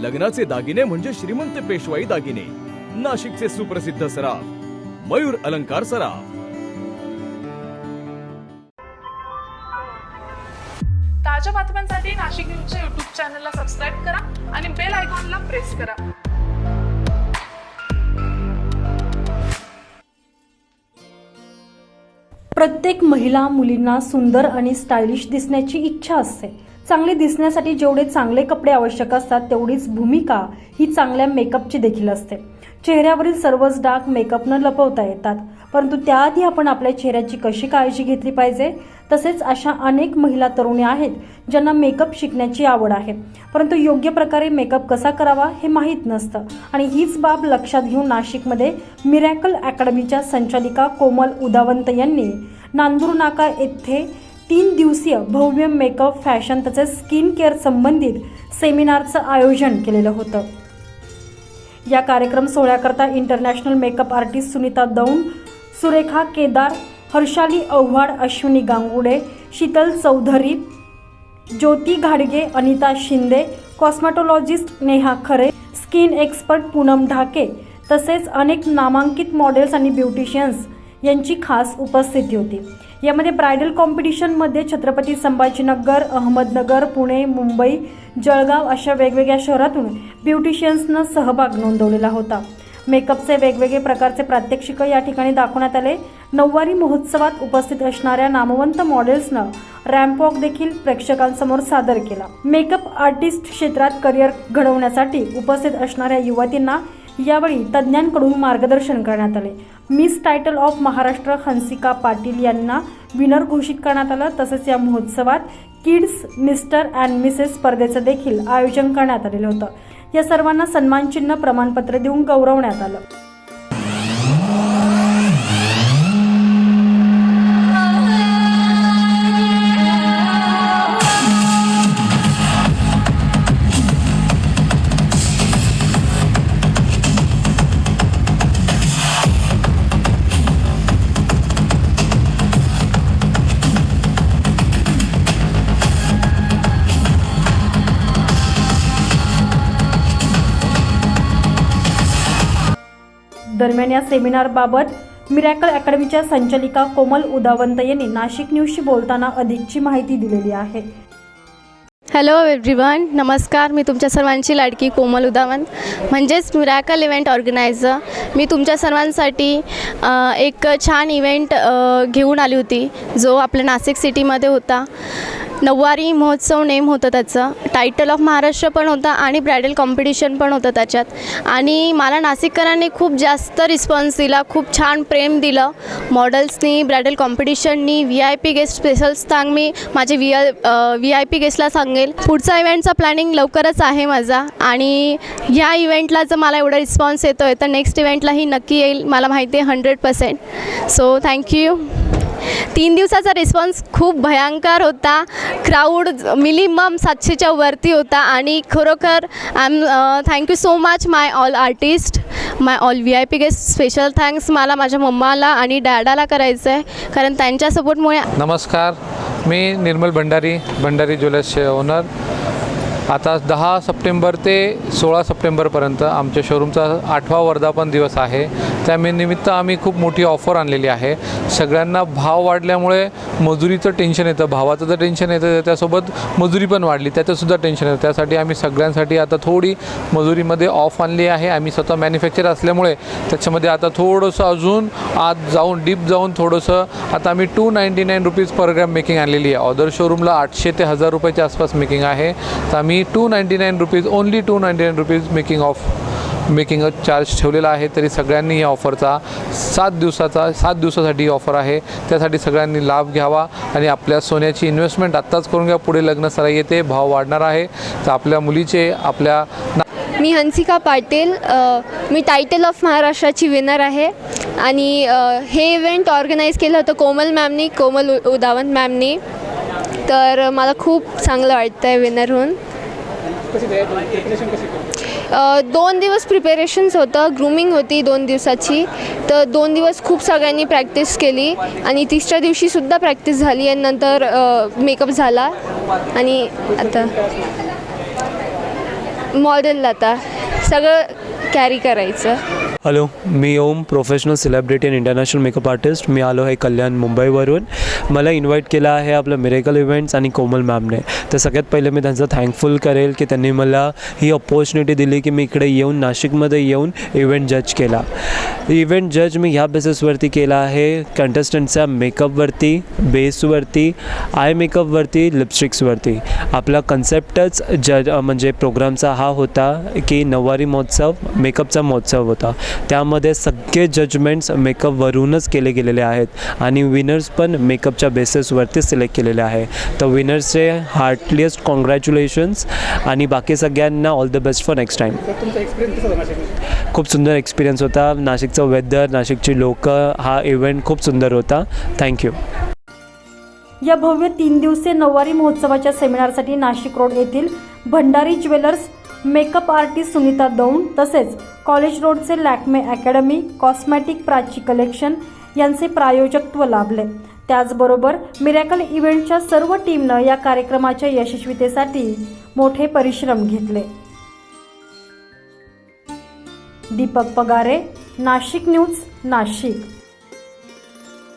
लग्नाचे दागिने म्हणजे श्रीमंत पेशवाई दागिने. नाशिकचे सुप्रसिद्ध सराफ मयूर अलंकार सराफ. ताज्या बातम्यांसाठी नाशिक न्यूजच्या युट्यूब चॅनलला सबस्क्राईब करा आणि बेल आयकॉनला प्रेस करा. प्रत्येक महिला मुलींना सुंदर आणि स्टायलिश दिसण्याची इच्छा असते. चांगले दिसण्यासाठी जेवढे चांगले कपडे आवश्यक असतात तेवढीच भूमिका ही चांगल्या मेकअपची देखील असते. चेहऱ्यावरील सर्वच डाग मेकअपनं लपवता येतात. परंतु त्याआधी आपण आपल्या चेहऱ्याची कशी काळजी घेतली पाहिजे? तसेच अशा अनेक महिला तरुणी आहेत ज्यांना मेकअप शिकण्याची आवड आहे. परंतु योग्य प्रकारे मेकअप कसा करावा हे माहीत नसतं. आणि हीच बाब लक्षात घेऊन नाशिकमध्ये मिरॅकल अकॅडमीच्या संचालिका कोमल उदावंत यांनी नांदूर नाका येथे तीन दिवसीय भव्य मेकअप फॅशन तसेच स्किन केअर संबंधित सेमिनारचं आयोजन केलेलं होतं. या कार्यक्रम सोहळ्याकरता international makeup artist Sunita Daund Surekha Kedar Harshali Avhad Ashwini Gangude Sheetal Chaudhari Jyoti घाडगे Anita Shinde cosmetologist Neha Khare skin expert Poonam ढाके तसेच अनेक नामांकित मॉडेल्स आणि ब्युटिशियन्स यांची खास उपस्थिती होती. यामध्ये ब्रायडल कॉम्पिटिशनमध्ये छत्रपती संभाजीनगर अहमदनगर पुणे मुंबई जळगाव अशा वेगवेगळ्या शहरातून ब्युटिशियन्सनं सहभाग नोंदवलेला होता. मेकअपचे वेगवेगळे प्रकारचे प्रात्यक्षिकं या ठिकाणी दाखवण्यात आले. नऊवारी महोत्सवात उपस्थित असणाऱ्या नामवंत मॉडेल्सनं रॅम्पॉक देखील प्रेक्षकांसमोर सादर केला. मेकअप आर्टिस्ट क्षेत्रात करिअर घडवण्यासाठी उपस्थित असणाऱ्या युवतींना यावेळी तज्ज्ञांकडून मार्गदर्शन करण्यात आले. Miss title of Maharashtra Hansika Patil यांना विनर घोषित करण्यात आलं. तसंच या महोत्सवात किड्स मिस्टर अँड मिसेस स्पर्धेचं देखील आयोजन करण्यात आलेलं होतं. या सर्वांना सन्मानचिन्ह प्रमाणपत्र देऊन गौरवण्यात आलं. दरम्यान या सेमिनारबाबत मिरॅकल अकॅडमीच्या संचालिका कोमल उदावंत यांनी नाशिक न्यूजशी बोलताना अधिकची माहिती दिलेली आहे. हॅलो एव्हरीवन नमस्कार. मी तुमच्या सर्वांची लाडकी कोमल उदावंत. म्हणजेच मिरॅकल इव्हेंट ऑर्गनायझर. मी तुमच्या सर्वांसाठी एक छान इव्हेंट घेऊन आली होती जो आपल्या नाशिक सिटीमध्ये होता. नऊवारी महोत्सव नेम होतं त्याचं. टायटल ऑफ महाराष्ट्र पण होता आणि ब्रायडल कॉम्पिटिशन पण होतं त्याच्यात. आणि मला नाशिककरांनी खूप जास्त रिस्पॉन्स दिला खूप छान प्रेम दिलं. मॉडल्सनी bridal कॉम्पिटिशननी V I P guest special सांग मी माझे V I V I P गेस्टला सांगेल. पुढचा इव्हेंटचा प्लॅनिंग लवकरच आहे माझा आणि ह्या इव्हेंटला जर मला एवढा रिस्पॉन्स येतो आहे तर नेक्स्ट इव्हेंटलाही नक्की येईल. मला माहिती आहे हंड्रेड पर्सेंट सो थँक्यू तीन दिवसाचा रिस्पॉन्स खूप भयंकर होता. क्राऊड मिनिमम सातशेच्या वरती होता आणि खरोखर I am thank you so much my all artist my all V I P guest special thanks मला माझ्या मम्माला आणि डॅडाला करायचं आहे कारण त्यांच्या सपोर्टमुळे नमस्कार. मी निर्मल भंडारी भंडारी ज्वेलर्सचे ओनर आता दहा सप्टेंबर ते सोळा सप्टेंबरपर्यंत आमच्या शोरूमचा आठवा वर्धापन दिवस आहे. त्या निमित्त आम्ही खूप मोठी ऑफर आणलेली आहे. सगळ्यांना भाव वाढल्यामुळे मजुरीचं टेन्शन येतं भावाचं तर टेन्शन येतं त्यासोबत मजुरी पण वाढली त्याचंसुद्धा टेन्शन येतं. त्यासाठी आम्ही सगळ्यांसाठी आता थोडी मजुरीमध्ये ऑफ आणली आहे. आम्ही स्वतः मॅन्युफॅक्चर असल्यामुळे त्याच्यामध्ये आता थोडंसं अजून आत जाऊन डीप जाऊन थोडंसं आता आम्ही two ninety nine rupees per gram making आणलेली आहे. ऑदर शोरूमला आठशे ते हजार रुपयाच्या आसपास मेकिंग आहे. तर आम्ही two ninety nine rupees only two ninety nine rupees making of making charge ठेवलेला आहे. तरी सगळ्यांनी या ऑफरचा सात दिवसाचा सात दिवसासाठी ही ऑफर आहे. त्यासाठी सगळ्यांनी लाभ घ्यावा आणि आपल्या सोन्याची इन्व्हेस्टमेंट आत्ताच करून घ्या. पुढे लग्न सराई येते भाव वाढणार आहे. तर आपल्या मुलीचे आपल्या ना मी हंसिका पाटील मी टायटल ऑफ महाराष्ट्राची विनर आहे. आणि हे इव्हेंट ऑर्गनाईज केलं होतं कोमल मॅमनी कोमल उ- उदावंत मॅमनी तर मला खूप चांगलं वाटतं आहे विनर होऊन. दोन दिवस प्रिपेरेशन्स होतं. ग्रूमिंग होती दोन दिवसाची. तर दोन दिवस खूप सगळ्यांनी प्रॅक्टिस केली. आणि तिसऱ्या दिवशीसुद्धा प्रॅक्टिस झाली आणि नंतर मेकअप झाला. आणि आता मॉडेलला आता सगळं कॅरी करायचं. Hello me Om professional celebrity and international makeup artist मी आलो आहे कल्याण मुंबईवरून. मला इन्व्हाइट केलं आहे आपलं मिरेकल इव्हेंट्स आणि कोमल मॅमने तर सगळ्यात पहिले मी त्यांचं थँकफुल करेल की त्यांनी मला ही अपॉर्च्युनिटी दिली की मी इकडे येऊन नाशिकमध्ये येऊन इव्हेंट जज केला. इव्हेंट जज मी ह्या बेसिसवरती केला आहे कंटेस्टंटच्या मेकअपवरती बेसवरती आय मेकअपवरती लिपस्टिक्सवरती आपला कन्सेप्टच जज म्हणजे प्रोग्रामचा हा होता की नववारी महोत्सव मेकअपचा महोत्सव होता. त्यामध्ये सगळे जजमेंट्स मेकअपवरूनच केले गेलेले आहेत आणि विनर्स पण मेकअपच्या बेसिसवरती सिलेक्ट केलेले आहे. तर विनर्सचे हार्टलिएस्ट कॉंग्रॅच्युलेशन्स आणि बाकी सगळ्यांना all the best for next time खूप सुंदर एक्सपिरियन्स होता. नाशिकचं वेदर नाशिकची लोकं हा इव्हेंट खूप सुंदर होता. थँक्यू या भव्य तीन दिवसीय नऊवारी महोत्सवाच्या सेमिनारसाठी नाशिक रोड येथील Bhandari jewellers makeup artist Sunita Daund तसेच कॉलेज रोडचे Lakme academy cosmetic Prachi collection यांचे प्रायोजकत्व लाभले. त्याचबरोबर मिरॅकल इव्हेंटच्या सर्व टीमनं या कार्यक्रमाच्या यशस्वीतेसाठी मोठे परिश्रम घेतले. दीपक पगारे नाशिक न्यूज नाशिक.